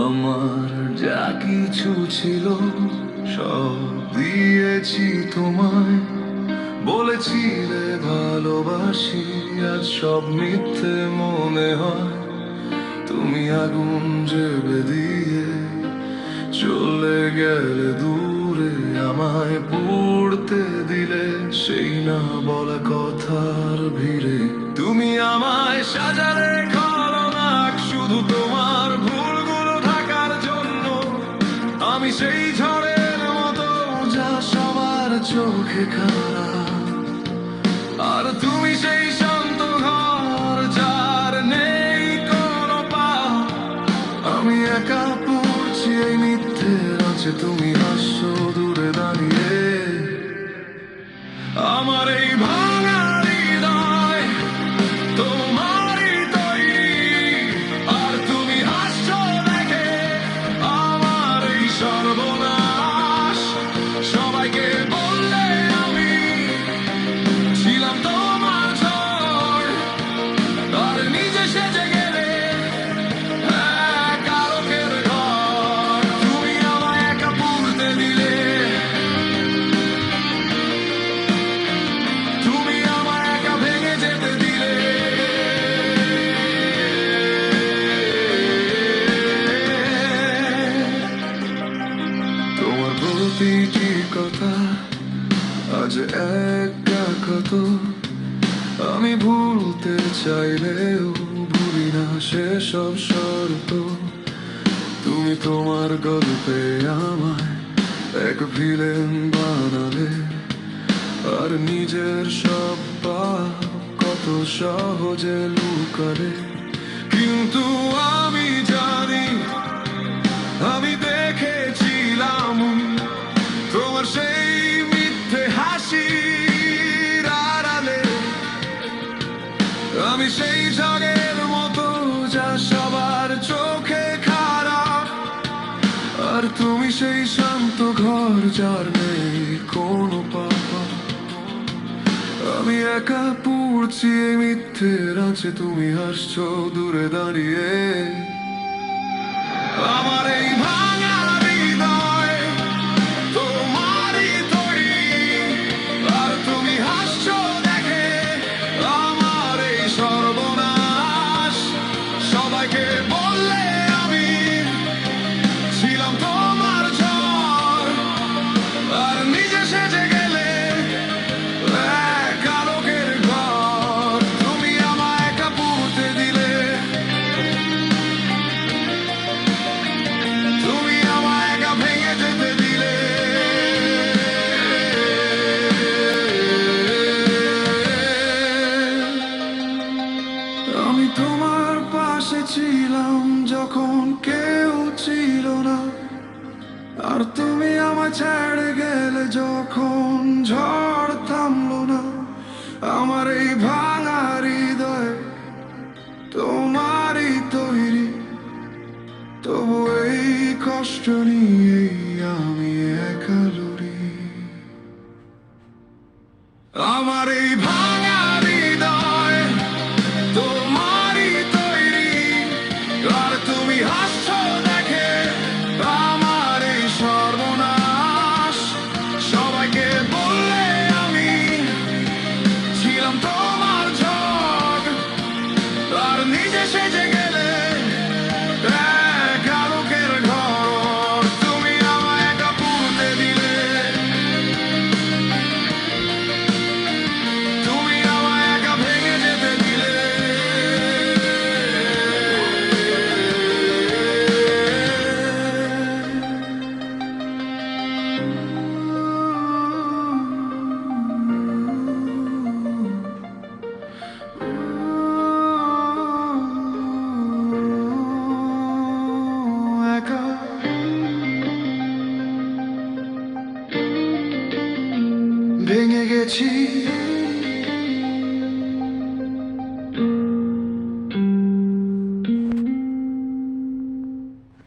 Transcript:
আমার যা কিছু ছিল, সব দিয়েছি তোমায়। বলেছিলে ভালোবাসি আর সব মিথ্যে মনে হয়। তুমি আগুন জেবে দিয়ে চলে গেলে, দূরে আমায় পড়তে দিলে, সেই না বলা কথার ভিড়ে। তুমি আমায় সাজালে আমি সেই ঝড়ের মতো যা সবার চোখে খারাপ। প্রতিটি কথা আজ একা কত? আমি ভুলতে চাইলেও ভুলি না সেসব শর্ত। তুমি তোমার গল্পে আমায় এক ভিলেন বানালে। আর নিজের সব পাপ কত সহজে লুকালে। আমি সেই ঝড়ের মতো যা সবার চোখে খারাপ আর তুমি সেই শান্ত ঘর যার নেই কোনো পাপা। আমি একা পড়ছি এই মিথ্যের আছে তুমি হাসছো দূরে দাঁড়িয়ে। আমার এই ভাঙা যখন কেউ ছিল না। আর তুমি আমায় ছেড়ে গেলে যখন ঝড় থামলো না, আমার এই ভাঙা হৃদয় তোমারই তৈরি। তবু এই কষ্ট নিয়েই ভেঙে গেছি।